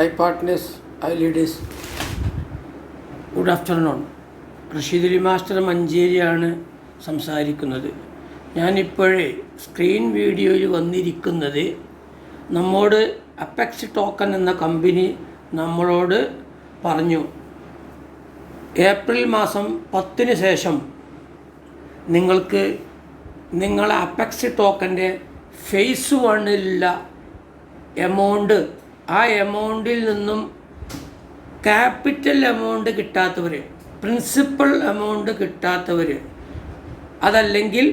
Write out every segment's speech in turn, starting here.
Hi partners hi leaders good afternoon. Rasheed master മഞ്ചേരിയാണ് സംസാരിക്കുന്നത്. ഞാനിപ്പോഴേ screen വീഡിയോയിൽ വന്നിരിക്കുന്നത് നമ്മോട് അപ്പെക്സ് ടോക്കൺ എന്ന കമ്പനി നമ്മളോട് പറഞ്ഞു ഏപ്രിൽ മാസം പത്തിന് ശേഷം നിങ്ങൾക്ക് നിങ്ങളെ അപ്പെക്സ് ടോക്കന്റെ ഫേസ് വണ്ണിലുള്ള എമൗണ്ട് ആ എമൗണ്ടിൽ നിന്നും ക്യാപിറ്റൽ എമൗണ്ട് കിട്ടാത്തവർ പ്രിൻസിപ്പൽ എമൗണ്ട് കിട്ടാത്തവർ അതല്ലെങ്കിൽ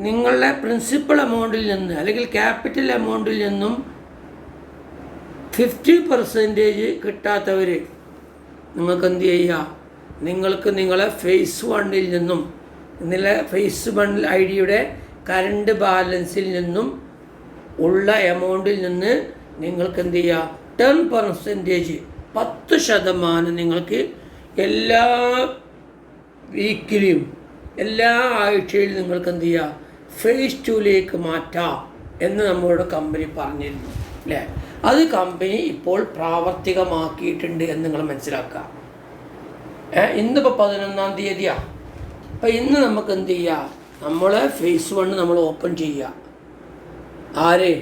നിങ്ങളുടെ പ്രിൻസിപ്പൽ എമൗണ്ടിൽ നിന്ന് അല്ലെങ്കിൽ ക്യാപിറ്റൽ എമൗണ്ടിൽ നിന്നും ഫിഫ്റ്റി പെർസെന്റേജ് കിട്ടാത്തവർ നിങ്ങൾക്ക് എന്ത് ചെയ്യുക? നിങ്ങൾക്ക് നിങ്ങളെ ഫേസ് വണ്ണിൽ നിന്നും നിങ്ങളെ ഫേസ് വൺ ഐ ഡിയുടെ കറണ്ട് ബാലൻസിൽ നിന്നും ഉള്ള എമൗണ്ടിൽ നിന്ന് നിങ്ങൾക്ക് എന്ത് ചെയ്യുക ടെൻ പെർസെന്റേജ് പത്ത് ശതമാനം നിങ്ങൾക്ക് എല്ലാ വീക്കിലും എല്ലാ ആഴ്ചയിലും നിങ്ങൾക്ക് എന്ത് ചെയ്യുക ഫേസ് ടൂലേക്ക് മാറ്റാം എന്ന് നമ്മളോട് കമ്പനി പറഞ്ഞിരുന്നു അല്ലേ അത് കമ്പനി ഇപ്പോൾ പ്രാവർത്തികമാക്കിയിട്ടുണ്ട് എന്ന് നിങ്ങൾ മനസ്സിലാക്കുക. ഇന്നിപ്പോൾ പതിനൊന്നാം തീയതിയാണ് അപ്പം ഇന്ന് നമുക്ക് എന്ത് ചെയ്യുക നമ്മൾ ഫേസ് വൺ നമ്മൾ ഓപ്പൺ ചെയ്യുക ആര്?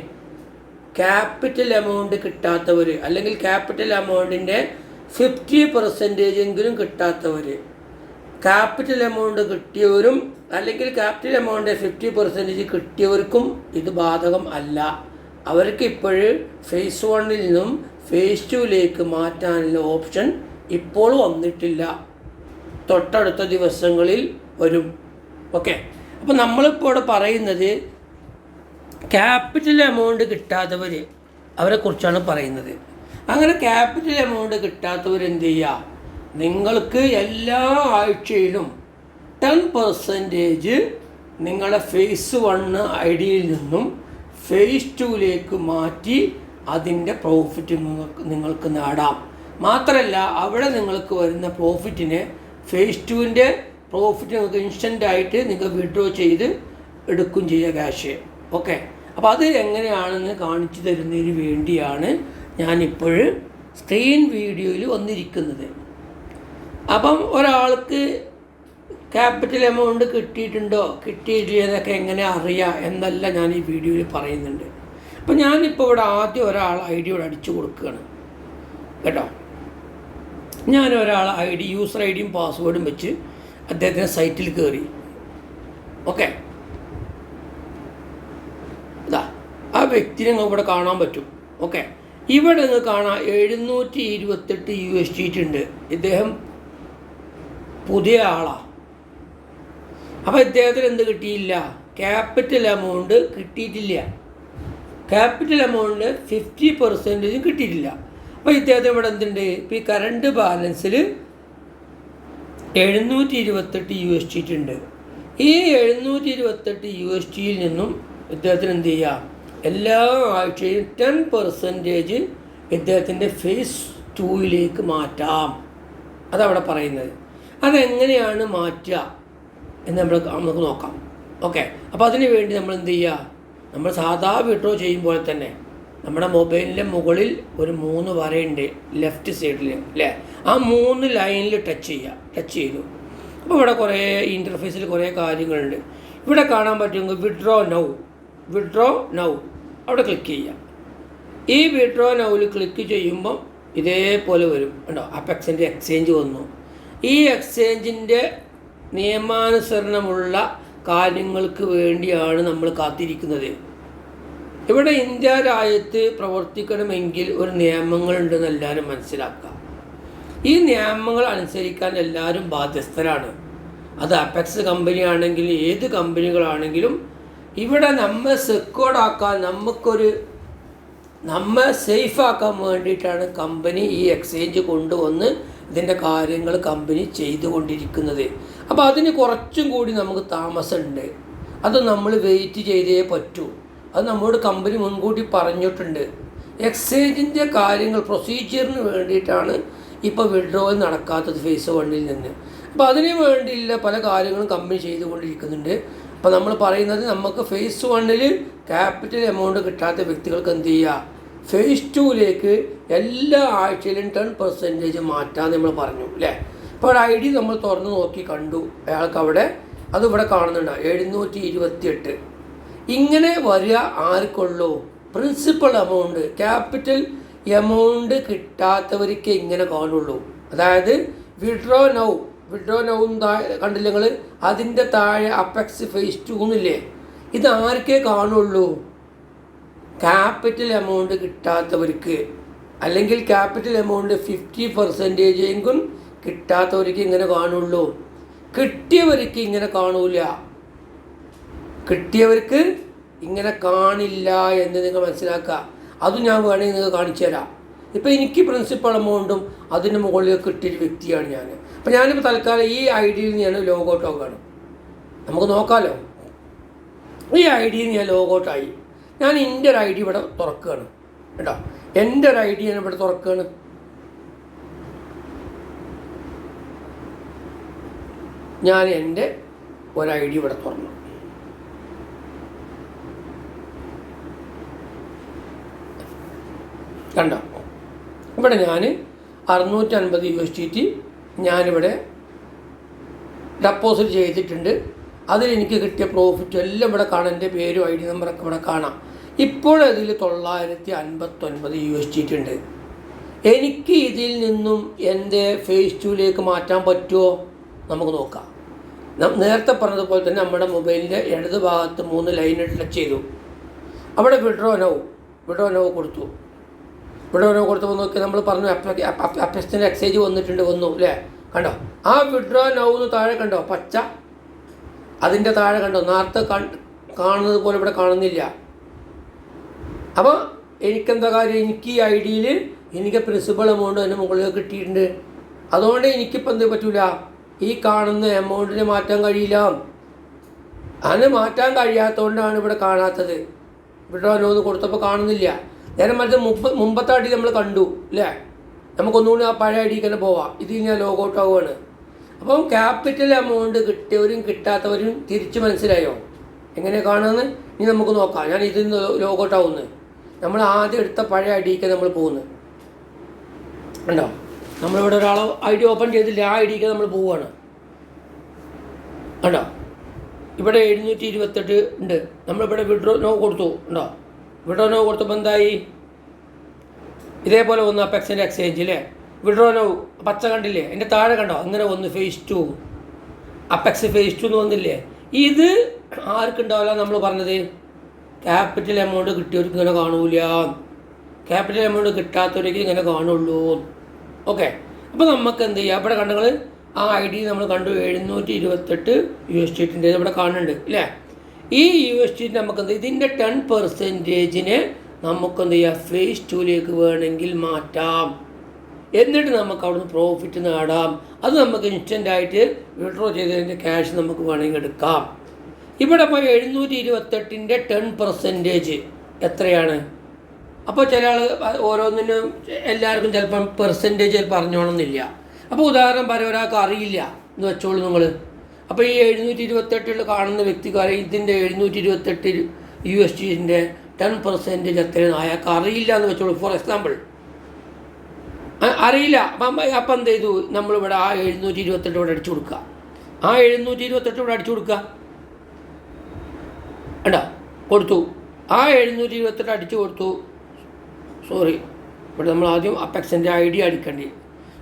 ക്യാപിറ്റൽ എമൗണ്ട് കിട്ടാത്തവർ അല്ലെങ്കിൽ ക്യാപിറ്റൽ എമൗണ്ടിന്റെ ഫിഫ്റ്റി പെർസെന്റേജ് എങ്കിലും കിട്ടാത്തവർ ക്യാപിറ്റൽ എമൗണ്ട് കിട്ടിയവരും അല്ലെങ്കിൽ ക്യാപിറ്റൽ എമൗണ്ട് ഫിഫ്റ്റി പെർസെന്റേജ് കിട്ടിയവർക്കും ഇത് ബാധകം അല്ല. അവർക്ക് ഇപ്പോഴും ഫേസ് വണ്ണിൽ നിന്നും ഫേസ് ടുവിലേക്ക് മാറ്റാനുള്ള ഓപ്ഷൻ ഇപ്പോൾ വന്നിട്ടില്ല. തൊട്ടടുത്ത ദിവസങ്ങളിൽ വരും. ഓക്കെ അപ്പോൾ നമ്മളിപ്പോൾ ഇവിടെ പറയുന്നത് ക്യാപിറ്റൽ എമൗണ്ട് കിട്ടാത്തവർ അവരെ കുറിച്ചാണ് പറയുന്നത്. അങ്ങനെ ക്യാപിറ്റൽ എമൗണ്ട് കിട്ടാത്തവർ എന്ത് ചെയ്യുക നിങ്ങൾക്ക് എല്ലാ ആഴ്ചയിലും ടെൻ പെർസെന്റേജ് നിങ്ങളുടെ ഫേസ് വണ്ണ് ഐ ഡിയിൽ നിന്നും ഫേസ് ടുവിലേക്ക് മാറ്റി അതിന്റെ പ്രോഫിറ്റ് നിങ്ങൾക്ക് നിങ്ങൾക്ക് നേടാം. മാത്രമല്ല അവിടെ നിങ്ങൾക്ക് വരുന്ന പ്രോഫിറ്റിനെ ഫേസ് ടുവിന്റെ പ്രോഫിറ്റ് നിങ്ങൾക്ക് ഇൻസ്റ്റന്റ് ആയിട്ട് നിങ്ങൾ വിഡ്രോ ചെയ്ത് എടുക്കും ചെയ്യുക ക്യാഷ് ഓക്കെ. അപ്പോൾ അത് എങ്ങനെയാണെന്ന് കാണിച്ചു തരുന്നതിന് വേണ്ടിയാണ് ഞാനിപ്പോൾ സ്ക്രീൻ വീഡിയോയിൽ വന്നിരിക്കുന്നത്. അപ്പം ഒരാൾക്ക് ക്യാപിറ്റൽ എമൗണ്ട് കിട്ടിയിട്ടുണ്ടോ? കിട്ടിയിട്ടില്ല എന്നൊക്കെ എങ്ങനെ അറിയാം എന്നല്ല ഞാൻ ഈ വീഡിയോയിൽ പറയുന്നുണ്ട്. അപ്പം ഞാനിപ്പോൾ ഇവിടെ ആദ്യം ഒരാൾ ഐ ഡി ഇവിടെ അടിച്ചു കൊടുക്കുകയാണ്. കേട്ടോ? ഞാൻ ഒരാൾ ഐ ഡി യൂസർ ഐ ഡിയും പാസ്വേഡും വെച്ച് അദ്ദേഹത്തിന്റെ സൈറ്റിൽ കയറി ഓക്കെ ഇതാ ആ വ്യക്തിനെ നമുക്ക് ഇവിടെ കാണാൻ പറ്റും. ഓക്കെ ഇവിടെ നിങ്ങൾ കാണാം എഴുന്നൂറ്റി ഇരുപത്തെട്ട് യു എസ് ടി ഉണ്ട്. ഇദ്ദേഹം പുതിയ ആളാണ് അപ്പോൾ ഇദ്ദേഹത്തിന് എന്ത് കിട്ടിയില്ല? ക്യാപിറ്റൽ എമൗണ്ട് കിട്ടിയിട്ടില്ല. ക്യാപിറ്റൽ എമൗണ്ട് ഫിഫ്റ്റി പെർസെന്റേജും കിട്ടിയിട്ടില്ല. അപ്പോൾ ഇദ്ദേഹത്തിന് ഇവിടെ എന്തുണ്ട്? ഇപ്പോൾ ഈ കറണ്ട് ബാലൻസിൽ എഴുന്നൂറ്റി ഇരുപത്തെട്ട് യു എസ് ടി ഉണ്ട് ഈ എഴുന്നൂറ്റി ഇരുപത്തെട്ട് യു എസ് ടിയിൽ നിന്നും ഇദ്ദേഹത്തിന് എന്ത് ചെയ്യുക എല്ലാ ആഴ്ചയും ടെൻ പെർസെന്റേജ് ഇദ്ദേഹത്തിന്റെ ഫേസ് ടൂയിലേക്ക് മാറ്റാം. അതവിടെ പറയുന്നത്. അതെങ്ങനെയാണ് മാറ്റുക എന്ന് നമ്മൾ നമുക്ക് നോക്കാം. ഓക്കെ അപ്പോൾ അതിന് വേണ്ടി നമ്മൾ എന്ത് ചെയ്യുക? നമ്മൾ സാധാ വിഡ്രോ ചെയ്യുമ്പോൾ തന്നെ നമ്മുടെ മൊബൈലിന്റെ മുകളിൽ ഒരു മൂന്ന് വരയുണ്ട്. ലെഫ്റ്റ് സൈഡിൽ അല്ലേ? ആ മൂന്ന് ലൈനിൽ ടച്ച് ചെയ്യുക. ടച്ച് ചെയ്തു. അപ്പോൾ ഇവിടെ കുറേ ഇന്റർഫേസിൽ കുറേ കാര്യങ്ങളുണ്ട്. ഇവിടെ കാണാൻ പറ്റുമെങ്കിൽ വിഡ്രോ നൗ വിഡ്രോ നൗ അവിടെ ക്ലിക്ക് ചെയ്യാം ഈ വിഡ്രോ നൗവിൽ ക്ലിക്ക് ചെയ്യുമ്പം ഇതേപോലെ വരും. ഉണ്ടോ അപ്പെക്സിന്റെ എക്സ്ചേഞ്ച് വന്നു. ഈ എക്സ്ചേഞ്ചിന്റെ നിയമാനുസരണമുള്ള കാര്യങ്ങൾക്ക് വേണ്ടിയാണ് നമ്മൾ കാത്തിരിക്കുന്നത്. ഇവിടെ ഇന്ത്യ രാജ്യത്ത് പ്രവർത്തിക്കണമെങ്കിൽ ഒരു നിയമങ്ങളുണ്ടെന്ന് എല്ലാവരും മനസ്സിലാക്കുക. ഈ നിയമങ്ങൾ അനുസരിക്കാൻ എല്ലാവരും ബാധ്യസ്ഥരാണ്. അത് അപ്പെക്സ് കമ്പനിയാണെങ്കിലും ഏത് കമ്പനികളാണെങ്കിലും ഇവിടെ നമ്മെ സെക്യൂർഡാക്കാൻ നമുക്കൊരു നമ്മെ സേഫാക്കാൻ വേണ്ടിയിട്ടാണ് കമ്പനി ഈ എക്സ്ചേഞ്ച് കൊണ്ടുവന്ന് ഇതിന്റെ കാര്യങ്ങൾ കമ്പനി ചെയ്തുകൊണ്ടിരിക്കുന്നത്. അപ്പോൾ അതിന് കുറച്ചും കൂടി നമുക്ക് താമസമുണ്ട്. അത് നമ്മൾ വെയിറ്റ് ചെയ്തേ പറ്റൂ. അത് നമ്മോട് കമ്പനി മുൻകൂട്ടി പറഞ്ഞിട്ടുണ്ട്. എക്സ്ചേഞ്ചിന്റെ കാര്യങ്ങൾ പ്രൊസീജിയറിന് വേണ്ടിയിട്ടാണ് ഇപ്പോൾ വിഡ്രോവൽ നടക്കാത്തത് ഫേസ് വണ്ണിൽ നിന്ന്. അപ്പോൾ അതിന് വേണ്ടിയുള്ള പല കാര്യങ്ങളും കമ്പനി ചെയ്തുകൊണ്ടിരിക്കുന്നുണ്ട്. അപ്പോൾ നമ്മൾ പറയുന്നത് നമുക്ക് ഫേസ് വണ്ണിൽ ക്യാപിറ്റൽ എമൗണ്ട് കിട്ടാത്ത വ്യക്തികൾക്ക് എന്ത് ചെയ്യുക ഫേസ് ടുവിലേക്ക് എല്ലാ ആഴ്ചയിലും ടെൻ പെർസെന്റേജ് മാറ്റാൻ നമ്മൾ പറഞ്ഞു അല്ലേ ഇപ്പോൾ ഐ ഡി നമ്മൾ തുറന്ന് നോക്കി കണ്ടു അയാൾക്ക് അവിടെ അതിവിടെ കാണുന്നുണ്ട് എഴുന്നൂറ്റി ഇരുപത്തിയെട്ട് ഇങ്ങനെ വരിക ആർക്കുള്ളൂ? പ്രിൻസിപ്പൽ എമൗണ്ട് ക്യാപിറ്റൽ എമൗണ്ട് കിട്ടാത്തവർക്ക് ഇങ്ങനെ കാണുള്ളൂ. അതായത് വിഡ്രോ നൗ വിഡ്രോ നൗ കണ്ടില്ല നിങ്ങൾ അതിന്റെ താഴെ അപ്പെക്സ് ഫേസ് ടു എന്നില്ലേ ഇത് ആർക്കേ കാണുള്ളൂ? ക്യാപിറ്റൽ എമൗണ്ട് കിട്ടാത്തവർക്ക്. അല്ലെങ്കിൽ ക്യാപിറ്റൽ എമൗണ്ട് ഫിഫ്റ്റി പെർസെന്റേജ് എങ്കിലും കിട്ടാത്തവർക്ക് ഇങ്ങനെ കാണുള്ളൂ. കിട്ടിയവർക്ക് ഇങ്ങനെ കാണൂല. കിട്ടിയവർക്ക് ഇങ്ങനെ കാണില്ല എന്ന് നിങ്ങൾ മനസ്സിലാക്കുക. അതും ഞാൻ വേണമെങ്കിൽ നിങ്ങൾക്ക് കാണിച്ചു തരാം ഇപ്പം എനിക്ക് പ്രിൻസിപ്പൾ എമൗണ്ടും അതിന് മുകളിൽ കിട്ടിയൊരു വ്യക്തിയാണ് ഞാൻ. അപ്പം ഞാനിപ്പോൾ തൽക്കാലം ഈ ഐ ഡിയിൽ ഞാൻ ലോഗൗട്ട് ആവുകയാണ് നമുക്ക് നോക്കാമല്ലോ ഈ ഐ ഡിയിൽ ഞാൻ ലോഗൗട്ടായി ഞാൻ എന്റെ ഒരു ഐ ഡി ഇവിടെ തുറക്കുകയാണ്. കേട്ടോ. എന്റെ ഒരു ഐ ഡി ഞാൻ ഇവിടെ തുറക്കുകയാണ്. ഞാൻ എന്റെ ഒരു ഐ ഡി ഇവിടെ തുറന്നു. കണ്ടോ? ഇവിടെ ഞാൻ അറുന്നൂറ്റി അൻപത് യു എസ് ടി ടി ഞാനിവിടെ ഡെപ്പോസിറ്റ് ചെയ്തിട്ടുണ്ട്. അതിലെനിക്ക് കിട്ടിയ പ്രോഫിറ്റ് എല്ലാം ഇവിടെ കാണാം. എന്റെ പേരും ഐ ഡി നമ്പറൊക്കെ ഇവിടെ കാണാം. ഇപ്പോഴതിൽ തൊള്ളായിരത്തി അൻപത്തൊൻപത് യു എസ് ടി ടി ഉണ്ട്. എനിക്ക് ഇതിൽ നിന്നും എന്റെ ഫേസ് ടുവിലേക്ക് മാറ്റാൻ പറ്റുമോ? നമുക്ക് നോക്കാം. നേരത്തെ പറഞ്ഞതുപോലെ തന്നെ നമ്മുടെ മൊബൈലിന്റെ ഇടത് ഭാഗത്ത് മൂന്ന് ലൈൻ ടച്ച് ചെയ്തു. അവിടെ വിഡ്രോ നോ വിഡ്രോ നോ കൊടുത്തു. വിഡ്രോ ഒരു കൊടുത്തപ്പോൾ നോക്കി നമ്മൾ പറഞ്ഞു അപ്ലിക്കേഷന്റെ എക്സൈജ് വന്നിട്ടുണ്ട് വന്നു അല്ലേ കണ്ടോ? ആ വിഡ്രോ നൗന്ന് താഴെ കണ്ടോ? പച്ച. അതിന്റെ താഴെ കണ്ടോ? നേരത്തെ കാണുന്നത് പോലെ ഇവിടെ കാണുന്നില്ല. അപ്പോൾ എനിക്കെന്താ കാര്യം? എനിക്ക് ഈ ഐ ഡിയിൽ എനിക്ക് പ്രിൻസിപ്പൽ എമൗണ്ട് എന്റെ മുകളിൽ കിട്ടിയിട്ടുണ്ട്. അതുകൊണ്ട് എനിക്കിപ്പോൾ എന്ത് പറ്റൂല? ഈ കാണുന്ന എമൗണ്ടിന് മാറ്റാൻ കഴിയില്ല. അതിന് മാറ്റാൻ കഴിയാത്തതുകൊണ്ടാണ് ഇവിടെ കാണാത്തത്. ഇവിടെ ഓരോന്ന് കൊടുത്തപ്പോൾ കാണുന്നില്ല. നേരെ മറിച്ച് മുമ്പ് മുമ്പത്തെ അടി നമ്മൾ കണ്ടു അല്ലേ നമുക്കൊന്നുകൂടി ആ പഴയ അടിയിൽ തന്നെ പോവാം. ഇത് ഞാൻ ലോഗൗട്ട് ആവുകയാണ് അപ്പം ക്യാപിറ്റൽ എമൗണ്ട് കിട്ടിയവരും കിട്ടാത്തവരും തിരിച്ച് മനസ്സിലായോ? എങ്ങനെ കാണുമെന്ന് ഇനി നമുക്ക് നോക്കാം. ഞാൻ ഇതിൽ നിന്ന് ലോഗൗട്ട് ആവുന്നത് നമ്മൾ ആദ്യം എടുത്ത പഴയ അടിയിലേക്ക് നമ്മൾ പോകുന്നത് ഉണ്ടോ നമ്മളിവിടെ ഒരാൾ ഐ ഡി ഓപ്പൺ ചെയ്തില്ല. ആ ഐ ഡിക്ക് നമ്മൾ പോവുകയാണ്. കണ്ടോ? ഇവിടെ എഴുന്നൂറ്റി ഇരുപത്തെട്ട് ഉണ്ട്. നമ്മളിവിടെ വിഡ്രോ നോ കൊടുത്തു. ഉണ്ടോ വിഡ്രോ നോ കൊടുത്തപ്പോൾ എന്തായി? ഇതേപോലെ വന്നു അപ്പെക്സിന്റെ എക്സ്ചേഞ്ച് അല്ലേ വിഡ്രോനോ പച്ച കണ്ടില്ലേ? എന്റെ താഴെ കണ്ടോ? അങ്ങനെ ഒന്ന് phase two Apex phase two എന്ന് വന്നില്ലേ? ഇത് ആർക്കുണ്ടാവില്ല നമ്മൾ പറഞ്ഞത്? ക്യാപിറ്റൽ എമൗണ്ട് കിട്ടിയവർക്ക് ഇങ്ങനെ കാണൂല. ക്യാപിറ്റൽ എമൗണ്ട് കിട്ടാത്തവർക്ക് ഇങ്ങനെ കാണുള്ളൂ. ഓക്കെ അപ്പോൾ നമുക്ക് എന്ത് ചെയ്യാം? ഇവിടെ കണ്ടങ്ങൾ ആ ഐ ഡി നമ്മൾ കണ്ടു. എഴുന്നൂറ്റി ഇരുപത്തെട്ട് യു എസ് ടിന്റെ ഇവിടെ കാണുന്നുണ്ട്. അല്ലേ ഈ യു എസ് ടി നമുക്ക് എന്ത് ഇതിന്റെ ടെൻ പെർസെന്റേജിനെ നമുക്ക് എന്ത് ചെയ്യാം? ഫേസ് ടൂലേക്ക് വേണമെങ്കിൽ മാറ്റാം. എന്നിട്ട് നമുക്ക് അവിടുന്ന് പ്രോഫിറ്റ് നേടാം. അത് നമുക്ക് ഇൻസ്റ്റന്റ് ആയിട്ട് വിഡ്രോ ചെയ്തതിന്റെ ക്യാഷ് നമുക്ക് വേണമെങ്കിൽ എടുക്കാം. ഇവിടെ ഇപ്പോൾ എഴുന്നൂറ്റി ഇരുപത്തെട്ടിന്റെ ടെൻ പെർസെന്റേജ് എത്രയാണ്? അപ്പോൾ ചില ആൾ ഓരോന്നിനും എല്ലാവർക്കും ചിലപ്പം പെർസെന്റേജ് പറഞ്ഞോണമെന്നില്ല അപ്പോൾ ഉദാഹരണം പറയാൻ ഒരാൾക്ക് അറിയില്ല. എന്ന് വെച്ചോളൂ നിങ്ങൾ അപ്പോൾ ഈ എഴുന്നൂറ്റി ഇരുപത്തെട്ടിൽ കാണുന്ന വ്യക്തിക്ക് അറിയാം ഇതിന്റെ എഴുന്നൂറ്റി ഇരുപത്തെട്ട് യു എസ് ടിന്റെ ടെൻ പെർസെന്റേജ് എത്രയാണ് അയാൾക്ക് അറിയില്ല എന്ന് വെച്ചോളൂ. ഫോർ എക്സാമ്പിൾ അറിയില്ല. അപ്പം അപ്പം എന്ത് ചെയ്തു? നമ്മളിവിടെ ആ എഴുന്നൂറ്റി ഇരുപത്തെട്ട് ഇവിടെ അടിച്ചു കൊടുക്കുക. ആ എഴുന്നൂറ്റി ഇരുപത്തെട്ട് ഇവിടെ അടിച്ചു കൊടുക്കുക. വേണ്ട കൊടുത്തു. ആ എഴുന്നൂറ്റി ഇരുപത്തെട്ട് അടിച്ചു കൊടുത്തു. സോറി ഇവിടെ നമ്മൾ ആദ്യം അപ്പെക്സിന്റെ ഐ ഡി അടിക്കേണ്ടി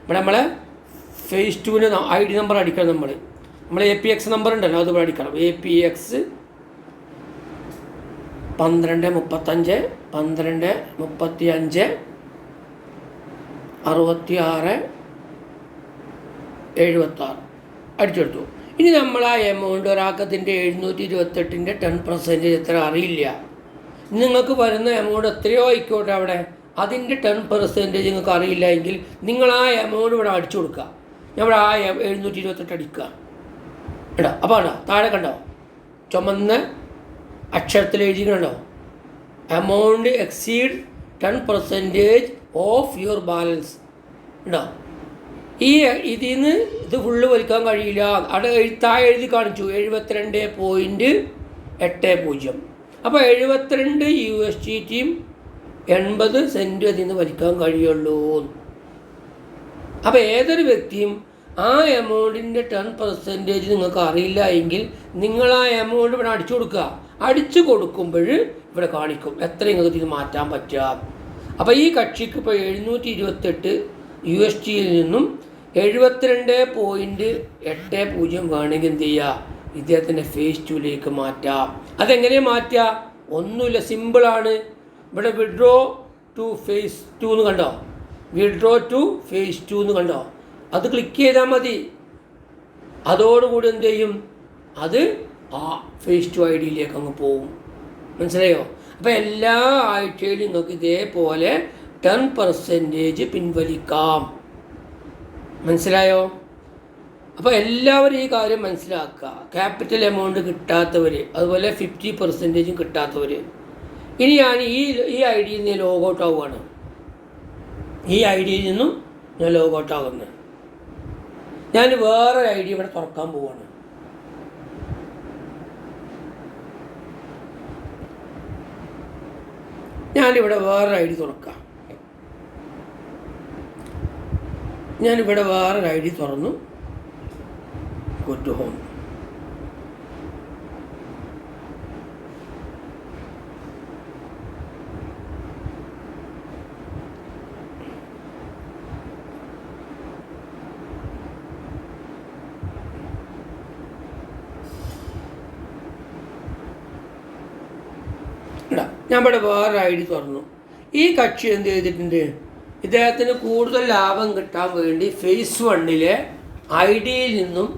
ഇവിടെ നമ്മളെ ഫേസ് ടുവിന് ഐ ഡി നമ്പർ അടിക്കണം നമ്മൾ നമ്മൾ എ പി എക്സ് നമ്പർ ഉണ്ടല്ലോ അത് പഠിക്കണം എ പി എക്സ് പന്ത്രണ്ട് മുപ്പത്തഞ്ച് പന്ത്രണ്ട് മുപ്പത്തി അഞ്ച് അറുപത്തി ആറ് എഴുപത്താറ്. അടിച്ചെടുത്തു. ഇനി നമ്മൾ ആ എമൗണ്ട് ഒരാക്കത്തിന്റെ എഴുന്നൂറ്റി ഇരുപത്തെട്ടിന്റെ ടെൻ പെർസെന്റേജ് എത്ര അറിയില്ല. നിങ്ങൾക്ക് വരുന്ന എമൗണ്ട് എത്രയോ ആയിക്കോട്ടെ അവിടെ. അതിന്റെ ടെൻ പെർസെന്റേജ് നിങ്ങൾക്ക് അറിയില്ല എങ്കിൽ നിങ്ങൾ ആ എമൗണ്ട് ഇവിടെ അടിച്ചു കൊടുക്കുക. ഞാൻ ഇവിടെ ആ എഴുന്നൂറ്റി ഇരുപത്തെട്ട് അടിക്കുക. ഇടാ അപ്പോൾ കണ്ടോ താഴെ കണ്ടോ? ചുമന്ന അക്ഷരത്തിൽ എഴുതിക്കണോ amount exceed ten percentage of your balance ഉണ്ടോ ഈ ഇതിൽ നിന്ന് ഇത് ഫുള്ള് വലിക്കാൻ കഴിയില്ല. അവിടെ എഴുത്താ എഴുതി കാണിച്ചു. എഴുപത്തിരണ്ട് പോയിന്റ് എട്ട് പൂജ്യം. അപ്പോൾ എഴുപത്തിരണ്ട് യു എസ് ടി ടിയും എൺപത് സെന്റ് അതിൽ നിന്ന് വലിക്കാൻ കഴിയുള്ളൂ. അപ്പോൾ ഏതൊരു വ്യക്തിയും ആ എമൗണ്ടിന്റെ ടെൻ പെർസെന്റേജ് നിങ്ങൾക്ക് അറിയില്ല എങ്കിൽ നിങ്ങൾ ആ എമൗണ്ട് ഇവിടെ അടിച്ചു കൊടുക്കുക. അടിച്ചു കൊടുക്കുമ്പോൾ ഇവിടെ കാണിക്കും. എത്ര നിങ്ങൾക്ക് ഇത് മാറ്റാൻ പറ്റുക. അപ്പോൾ ഈ കക്ഷിക്ക് ഇപ്പോൾ എഴുന്നൂറ്റി ഇരുപത്തെട്ട് യു എസ് ടിയിൽ നിന്നും എഴുപത്തിരണ്ട് പോയിന്റ് എട്ട് പൂജ്യം വേണമെങ്കിൽ എന്ത് ചെയ്യുക? ഇദ്ദേഹത്തിന്റെ ഫേസ് ടുവിലേക്ക് മാറ്റാം അതെങ്ങനെ മാറ്റുക? ഒന്നുമില്ല സിമ്പിളാണ് ഇവിടെ വിഡ്രോ ടു ഫേസ് ടു എന്ന് കണ്ടോ? വിഡ്രോ ടു ഫേസ് ടു എന്ന് കണ്ടോ? അത് ക്ലിക്ക് ചെയ്താൽ മതി. അതോടുകൂടി എന്ത് ചെയ്യും? അത് ആ ഫേസ് ടു ഐ ഡിയിലേക്ക് അങ്ങ് പോവും. മനസ്സിലായോ? അപ്പോൾ എല്ലാ ആഴ്ചയിലും നിങ്ങൾക്ക് ഇതേപോലെ ടെൻ പെർസെന്റേജ് പിൻവലിക്കാം. മനസ്സിലായോ? അപ്പോൾ എല്ലാവരും ഈ കാര്യം മനസ്സിലാക്കുക. ക്യാപിറ്റൽ എമൗണ്ട് കിട്ടാത്തവർ അതുപോലെ ഫിഫ്റ്റി പെർസെന്റേജും കിട്ടാത്തവർ ഇനി ഞാൻ ഈ ഈ ഐ ഡിയിൽ നിന്ന് ലോഗ് ഔട്ട് ആവുകയാണ്. ഈ ഐ ഡിയിൽ നിന്നും ഞാൻ ലോഗ് ഔട്ട് ആകുന്നത് ഞാൻ വേറൊരു ഐഡിയ ഇവിടെ തുറക്കാൻ പോവാണ്. ഞാനിവിടെ വേറൊരു ഐ ഡി തുറക്കാം. ഞാനിവിടെ വേറൊരു ഐ ഡി തുറന്നു. ഗോ ടു ഹോം ഇവിടെ വേറെ ഐ ഡി തുറന്നു. ഈ കക്ഷി എന്ത് ചെയ്തിട്ടുണ്ട്? ഇദ്ദേഹത്തിന് കൂടുതൽ ലാഭം കിട്ടാൻ വേണ്ടി ഫേസ് വണ്ണിലെ ഐ ഡിയിൽ നിന്നും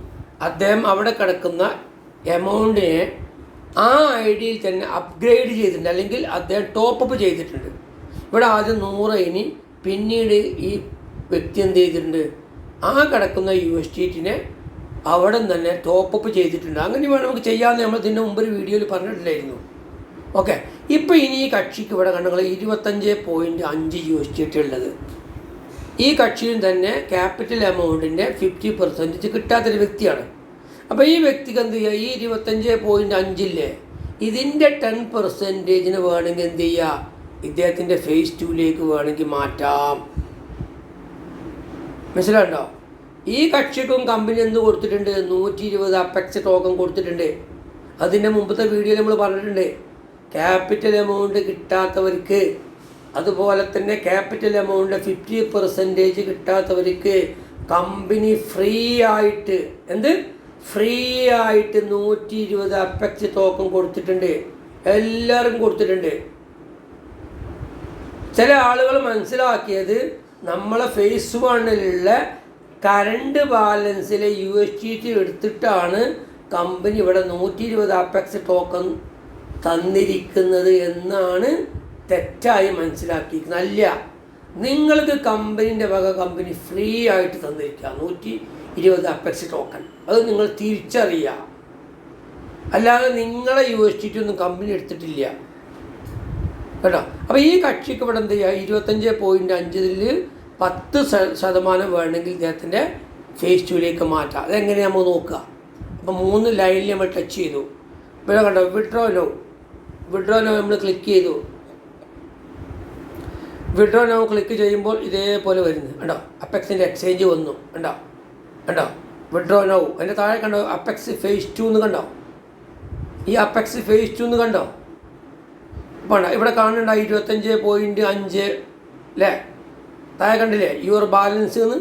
അദ്ദേഹം അവിടെ കിടക്കുന്ന എമൗണ്ടിനെ ആ ഐ ഡിയിൽ തന്നെ അപ്ഗ്രേഡ് ചെയ്തിട്ടുണ്ട്. അല്ലെങ്കിൽ അദ്ദേഹം ടോപ്പപ്പ് ചെയ്തിട്ടുണ്ട്. ഇവിടെ ആദ്യം നൂറ് ഇനി പിന്നീട് ഈ വ്യക്തി എന്ത് ചെയ്തിട്ടുണ്ട്? ആ കിടക്കുന്ന യു എസ് ടീറ്റിനെ അവിടെ തന്നെ ടോപ്പപ്പ് ചെയ്തിട്ടുണ്ട്. അങ്ങനെ വേണം നമുക്ക് ചെയ്യാമെന്ന് നമ്മൾ ഇതിന്റെ മുമ്പ് ഒരു വീഡിയോയിൽ പറഞ്ഞിട്ടില്ലായിരുന്നു. ഓക്കെ. ഇപ്പോൾ ഇനി ഈ കക്ഷിക്ക് ഇവിടെ കണ്ടുകൾ ഇരുപത്തഞ്ച് പോയിന്റ് അഞ്ച് യു എസ് ടി ഉള്ളത് ഈ കക്ഷിയും തന്നെ ക്യാപിറ്റൽ എമൗണ്ടിന്റെ ഫിഫ്റ്റി പെർസെന്റേജ് കിട്ടാത്തൊരു വ്യക്തിയാണ്. അപ്പോൾ ഈ വ്യക്തിക്ക് എന്ത് ചെയ്യുക ഈ ഇരുപത്തഞ്ച് പോയിന്റ് അഞ്ചില്ലേ? ഇതിന്റെ ടെൻ പെർസെന്റേജിന് വേണമെങ്കിൽ എന്ത് ചെയ്യുക ഇദ്ദേഹത്തിന്റെ ഫേസ് ടൂലേക്ക് വേണമെങ്കിൽ മാറ്റാം. മനസ്സിലാണ്ടോ ഈ കക്ഷിക്കും കമ്പനി എന്ത് കൊടുത്തിട്ടുണ്ട്? നൂറ്റി ഇരുപത് അപ്പെക്സ് ടോക്കൺ കൊടുത്തിട്ടുണ്ട്. അതിന്റെ മുമ്പത്തെ വീഡിയോ നമ്മൾ പറഞ്ഞിട്ടുണ്ട്. ക്യാപിറ്റൽ എമൗണ്ട് കിട്ടാത്തവർക്ക് അതുപോലെ തന്നെ ക്യാപിറ്റൽ എമൗണ്ട് ഫിഫ്റ്റി പെർസെന്റേജ് കിട്ടാത്തവർക്ക് കമ്പനി ഫ്രീ ആയിട്ട് എന്ത്? ഫ്രീ ആയിട്ട് നൂറ്റി ഇരുപത് അപ്പക്സ് ടോക്കൺ കൊടുത്തിട്ടുണ്ട്. എല്ലാവരും കൊടുത്തിട്ടുണ്ട്. ചില ആളുകൾ മനസ്സിലാക്കിയത് നമ്മളെ ഫേസ് വണ്ണിലുള്ള കറണ്ട് ബാലൻസിലെ യു എസ് ടി ടി എടുത്തിട്ടാണ് കമ്പനി ഇവിടെ നൂറ്റി ഇരുപത് അപ്പക്സ് ടോക്കൺ തന്നിരിക്കുന്നത് എന്നാണ് തെറ്റായി മനസ്സിലാക്കിയിരിക്കുന്നത്. അല്ല നിങ്ങൾക്ക് കമ്പനീന്റെ വക കമ്പനി ഫ്രീ ആയിട്ട് തന്നിരിക്കുക. നൂറ്റി ഇരുപത് അപ്പെക്സ് ടോക്കൺ അത് നിങ്ങൾ തിരിച്ചറിയുക. അല്ലാതെ നിങ്ങളെ യു എസ് ടി ടി ഒന്നും കമ്പനി എടുത്തിട്ടില്ല. കേട്ടോ? അപ്പോൾ ഈ കക്ഷിക്ക് ഇവിടെ എന്ത് ചെയ്യുക? ഇരുപത്തഞ്ച് പോയിന്റ് അഞ്ചിൽ പത്ത് ശതമാനം വേണമെങ്കിൽ ഇദ്ദേഹത്തിന്റെ ഫേസ് ടൂലേക്ക് മാറ്റാം. അതെങ്ങനെ നമ്മൾ നോക്കുക? അപ്പോൾ മൂന്ന് ലൈനിൽ നമ്മൾ ടച്ച് ചെയ്തു. ഇവിടെ കണ്ടോ? വിട്രോലോ വിഡ്രോ നോ നമ്മൾ ക്ലിക്ക് ചെയ്തു. വിഡ്രോ നോ ക്ലിക്ക് ചെയ്യുമ്പോൾ ഇതേപോലെ വരുന്നു. കണ്ടോ? അപ്പെക്സിന്റെ എക്സ്ചേഞ്ച് വന്നു. കണ്ടോ? കണ്ടോ? വിഡ്രോ നോ അതിന്റെ താഴെ കണ്ടോ? അപ്പെക്സ് ഫേസ് ടു എന്ന് കണ്ടോ? ഈ അപ്പെക്സ് ഫേസ് ടു എന്ന് കണ്ടോ? വേണ്ട ഇവിടെ കാണുന്നുണ്ട് ഇരുപത്തഞ്ച് പോയിന്റ് അഞ്ച് അല്ലേ താഴെ കണ്ടില്ലേ? യുവർ ബാലൻസ് എന്ന്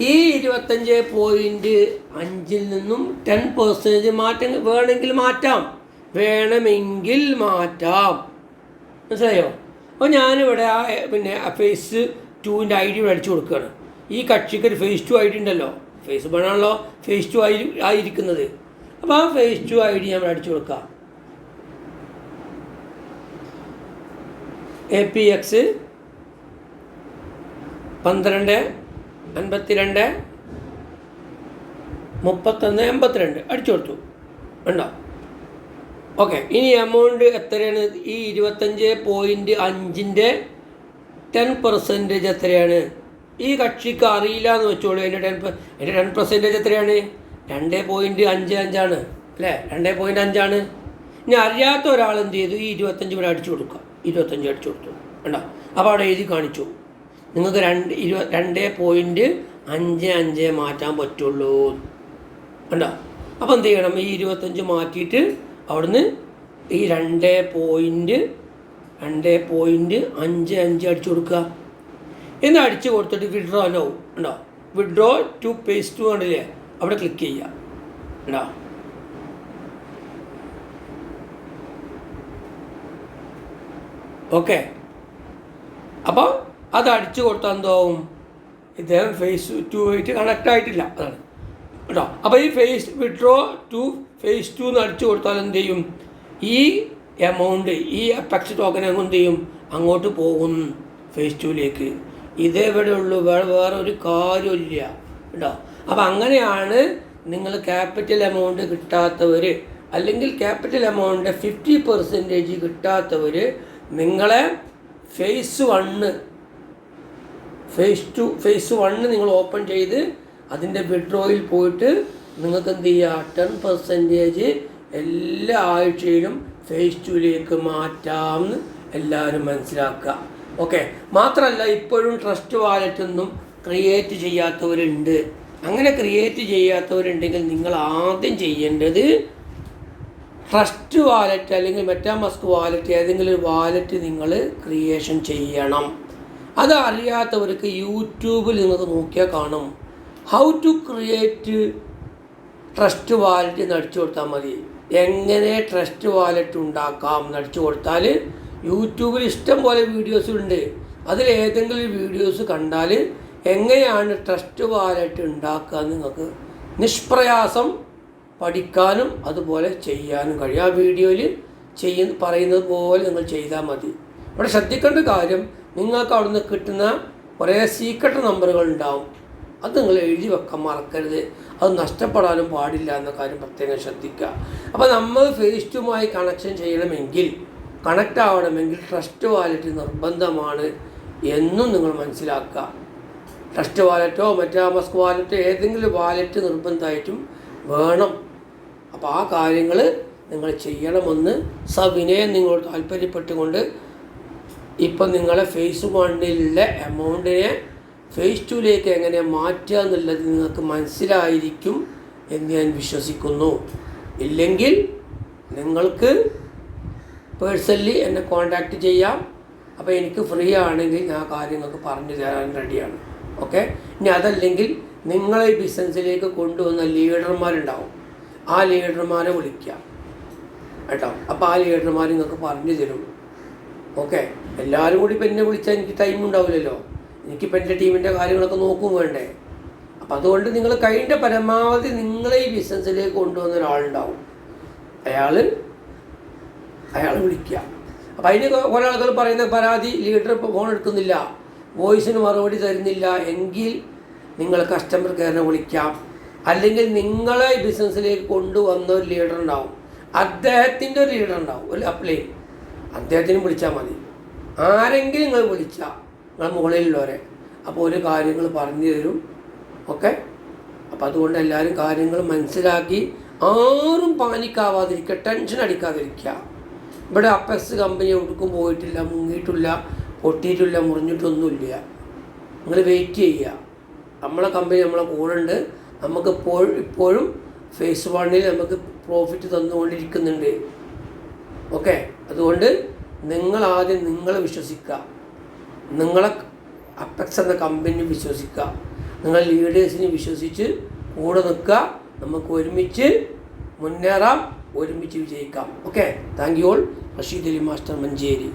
ഈ ഇരുപത്തഞ്ച് പോയിന്റ് അഞ്ചിൽ നിന്നും ടെൻ പെർസെന്റേജ് മാറ്റം വേണമെങ്കിൽ മാറ്റാം. വേണമെങ്കിൽ മാറ്റാം. മനസ്സിലായോ? അപ്പോൾ ഞാനിവിടെ ആ പിന്നെ ഫേസ് ടുവിന്റെ ഐ ഡി ഇവിടെ അടിച്ചു കൊടുക്കുകയാണ്. ഈ കക്ഷിക്ക് ഒരു ഫേസ് ടു ഐ ഡി ഉണ്ടല്ലോ ഫേസ് വണ്ണാണല്ലോ ഫേസ് ടു ആയി ആയിരിക്കുന്നത്. അപ്പോൾ ആ ഫേസ് ടു ഐ ഡി ഞാൻ അടിച്ചു കൊടുക്കാം. എ പി എക്സ് പന്ത്രണ്ട് അൻപത്തിരണ്ട് മുപ്പത്തൊന്ന് എൺപത്തിരണ്ട്. അടിച്ചു കൊടുത്തു. ഉണ്ടോ ഓക്കെ ഇനി എമൗണ്ട് എത്രയാണ്? ഈ ഇരുപത്തഞ്ച് പോയിന്റ് അഞ്ചിന്റെ ടെൻ പെർസെന്റേജ് എത്രയാണ്? ഈ കക്ഷിക്ക് അറിയില്ല എന്ന് വെച്ചോളൂ അതിന്റെ ടെൻ അതിന്റെ ടെൻ പെർസെന്റേജ് എത്രയാണ്? രണ്ട് പോയിന്റ് അഞ്ച് അഞ്ചാണ്. അല്ലേ? രണ്ട് പോയിന്റ് അഞ്ചാണ്. ഇനി അറിയാത്ത ഒരാൾ എന്ത് ചെയ്തു? ഈ ഇരുപത്തഞ്ച് ഇവിടെ അടിച്ചു കൊടുക്കുക. ഇരുപത്തഞ്ച് അടിച്ചു കൊടുത്തു. കണ്ടോ? അപ്പോൾ അവിടെ എഴുതി കാണിച്ചു. നിങ്ങൾക്ക് രണ്ട് ഇരുപ രണ്ട് പോയിന്റ് അഞ്ച് അഞ്ച് മാറ്റാൻ പറ്റുള്ളൂ. കണ്ടോ? അപ്പോൾ എന്ത് ചെയ്യണം? ഈ ഇരുപത്തഞ്ച് മാറ്റിയിട്ട് അവിടുന്ന് ഈ രണ്ട് പോയിന്റ് രണ്ട് പോയിന്റ് അഞ്ച് അഞ്ച് അടിച്ചു കൊടുക്കുക. എന്ന് അടിച്ചു കൊടുത്തിട്ട് വിഡ്രോ നോ ഉണ്ടോ വിഡ്രോ ടു പേസ്റ്റ് ടു കണ്ടില്ലേ? അവിടെ ക്ലിക്ക് ചെയ്യുക. ഉണ്ടോ ഓക്കെ അപ്പോൾ അത് അടിച്ചു കൊടുത്താൽ എന്താവും? ഇദ്ദേഹം ഫേസ് ടു ആയിട്ട് കണക്റ്റ് ആയിട്ടില്ല. അതാണ്. കേട്ടോ. അപ്പോൾ ഈ phase withdraw two phase two എന്ന് അടിച്ചു കൊടുത്താൽ എന്ത് ചെയ്യും? ഈ എമൗണ്ട് ഈ അപ്പക്സ് ടോക്കൻ എന്ത് ചെയ്യും? അങ്ങോട്ട് പോകും ഫേസ് ടുവിലേക്ക് ഇതേ ഇവിടെ ഉള്ളൂ. വേറെ വേറെ ഒരു കാര്യമില്ല കേട്ടോ. അപ്പോൾ അങ്ങനെയാണ് നിങ്ങൾ ക്യാപിറ്റൽ എമൗണ്ട് കിട്ടാത്തവർ അല്ലെങ്കിൽ ക്യാപിറ്റൽ എമൗണ്ട് ഫിഫ്റ്റി പെർസെന്റേജ് കിട്ടാത്തവർ നിങ്ങളെ phase one phase two phase one നിങ്ങൾ ഓപ്പൺ ചെയ്ത് അതിന്റെ വിഡ്രോയിൽ പോയിട്ട് നിങ്ങൾക്ക് എന്ത് ചെയ്യുക ടെൻ പെർസെന്റേജ് എല്ലാ ആഴ്ചയിലും ഫേസ് ടുവിലേക്ക് മാറ്റാമെന്ന് എല്ലാവരും മനസ്സിലാക്കുക. ഓക്കെ മാത്രമല്ല ഇപ്പോഴും ട്രസ്റ്റ് വാലറ്റ് ഒന്നും ക്രിയേറ്റ് ചെയ്യാത്തവരുണ്ട്. അങ്ങനെ ക്രിയേറ്റ് ചെയ്യാത്തവരുണ്ടെങ്കിൽ നിങ്ങൾ ആദ്യം ചെയ്യേണ്ടത് ട്രസ്റ്റ് വാലറ്റ് അല്ലെങ്കിൽ മെറ്റാമസ്ക് വാലറ്റ് ഏതെങ്കിലും ഒരു വാലറ്റ് നിങ്ങൾ ക്രിയേഷൻ ചെയ്യണം. അത് അറിയാത്തവർക്ക് യൂട്യൂബിൽ നിങ്ങൾക്ക് നോക്കിയാൽ കാണും. How to create Trust Wallet എന്ന് അടിച്ചു കൊടുത്താൽ മതി. എങ്ങനെ ട്രസ്റ്റ് വാലറ്റ് ഉണ്ടാക്കാം എന്ന് അടിച്ചു കൊടുത്താൽ യൂട്യൂബിൽ ഇഷ്ടം പോലെ വീഡിയോസ് ഉണ്ട്. അതിൽ ഏതെങ്കിലും വീഡിയോസ് കണ്ടാൽ എങ്ങനെയാണ് ട്രസ്റ്റ് വാലറ്റ് ഉണ്ടാക്കുക എന്ന് നിങ്ങൾക്ക് നിഷ്പ്രയാസം പഠിക്കാനും അതുപോലെ ചെയ്യാനും കഴിയും. ആ വീഡിയോയിൽ ചെയ്യുന്ന പറയുന്നത് പോലെ നിങ്ങൾ ചെയ്താൽ മതി. ഇവിടെ ശ്രദ്ധിക്കേണ്ട കാര്യം നിങ്ങൾക്ക് അവിടുന്ന് കിട്ടുന്ന കുറേ സീക്രട്ട് നമ്പറുകൾ ഉണ്ടാവും. അത് നിങ്ങൾ എഴുതി വെക്കാൻ മറക്കരുത്. അത് നഷ്ടപ്പെടാനും പാടില്ല എന്ന കാര്യം പ്രത്യേകം ശ്രദ്ധിക്കുക. അപ്പോൾ നമ്മൾ ഫേസ് ടുമായി കണക്ഷൻ ചെയ്യണമെങ്കിൽ കണക്റ്റ് ആവണമെങ്കിൽ ട്രസ്റ്റ് വാലറ്റ് നിർബന്ധമാണ് എന്നും നിങ്ങൾ മനസ്സിലാക്കുക. ട്രസ്റ്റ് വാലറ്റോ മറ്റാമസ്ക് വാലറ്റോ ഏതെങ്കിലും വാലറ്റ് നിർബന്ധമായിട്ടും വേണം. അപ്പോൾ ആ കാര്യങ്ങൾ നിങ്ങൾ ചെയ്യണമെന്ന് സവിനയം നിങ്ങൾ താല്പര്യപ്പെട്ടുകൊണ്ട് ഇപ്പം നിങ്ങളെ ഫേസ് വണ്ണിലെ എമൗണ്ടിനെ ഫേസ് ടുവിലേക്ക് എങ്ങനെ മാറ്റുക എന്നുള്ളത് നിങ്ങൾക്ക് മനസ്സിലായിരിക്കും എന്ന് ഞാൻ വിശ്വസിക്കുന്നു. ഇല്ലെങ്കിൽ നിങ്ങൾക്ക് പേഴ്സണലി എന്നെ കോണ്ടാക്റ്റ് ചെയ്യാം. അപ്പോൾ എനിക്ക് ഫ്രീ ആണെങ്കിൽ ഞാൻ കാര്യങ്ങൾക്ക് പറഞ്ഞു തരാൻ റെഡിയാണ്. ഓക്കെ? ഇനി അതല്ലെങ്കിൽ നിങ്ങളെ ബിസിനസ്സിലേക്ക് കൊണ്ടുവന്ന ലീഡർമാരുണ്ടാവും. ആ ലീഡർമാരെ വിളിക്കാം കേട്ടോ? അപ്പോൾ ആ ലീഡർമാർ നിങ്ങൾക്ക് പറഞ്ഞു തരും. ഓക്കെ? എല്ലാവരും കൂടി ഇപ്പം എന്നെ വിളിച്ചാൽ എനിക്ക് ടൈം ഉണ്ടാവില്ലല്ലോ. എനിക്കിപ്പോൾ എന്റെ ടീമിന്റെ കാര്യങ്ങളൊക്കെ നോക്കും വേണ്ടേ? അപ്പം അതുകൊണ്ട് നിങ്ങൾ കഴിഞ്ഞ പരമാവധി നിങ്ങളെ ഈ ബിസിനസ്സിലേക്ക് കൊണ്ടുവന്ന ഒരാളുണ്ടാവും. അയാൾ അയാൾ വിളിക്കുക. അപ്പം അതിന് കുറേ ആളുകൾ പറയുന്ന പരാതി ലീഡർ ഫോൺ എടുക്കുന്നില്ല. വോയിസിന് മറുപടി തരുന്നില്ല എങ്കിൽ നിങ്ങൾ കസ്റ്റമർ കെയറിനെ വിളിക്കാം. അല്ലെങ്കിൽ നിങ്ങളെ ബിസിനസ്സിലേക്ക് കൊണ്ടുവന്ന ഒരു ലീഡർ ഉണ്ടാവും. അദ്ദേഹത്തിന്റെ ഒരു ലീഡർ ഉണ്ടാവും. ഒരു അപ്ലൈ അദ്ദേഹത്തിന് വിളിച്ചാൽ മതി. ആരെങ്കിലും നിങ്ങൾ വിളിച്ചാൽ മുകളിലുള്ളവരെ. അപ്പോൾ ഒരു കാര്യങ്ങൾ പറഞ്ഞു തരും. ഓക്കെ? അപ്പോൾ അതുകൊണ്ട് എല്ലാവരും കാര്യങ്ങൾ മനസ്സിലാക്കി ആരും പാനിക്കാവാതിരിക്കുക ടെൻഷൻ അടിക്കാതിരിക്കുക ഇവിടെ അപ്പെക്സ് കമ്പനി എവിടേക്കും പോയിട്ടില്ല മുങ്ങിയിട്ടില്ല പൊട്ടിയിട്ടില്ല മുറിഞ്ഞിട്ടൊന്നുമില്ല. നിങ്ങൾ വെയിറ്റ് ചെയ്യുക. നമ്മളെ കമ്പനി നമ്മളെ കൂടെ ഉണ്ട്. നമുക്ക് ഇപ്പോഴും ഇപ്പോഴും ഫേസ് വണ്ണിൽ നമുക്ക് പ്രോഫിറ്റ് തന്നുകൊണ്ടിരിക്കുന്നുണ്ട്. ഓക്കെ? അതുകൊണ്ട് നിങ്ങൾ ആദ്യം നിങ്ങളെ വിശ്വസിക്കുക. നിങ്ങളെ അപ്പെക്സ് എന്ന കമ്പനി വിശ്വസിക്കുക. നിങ്ങൾ ലീഡേഴ്സിനെ വിശ്വസിച്ച് കൂടെ നിൽക്കുക. നമുക്ക് ഒരുമിച്ച് മുന്നേറാം ഒരുമിച്ച് വിജയിക്കാം. Okay thank you all Rasheed Ali master Manjeri.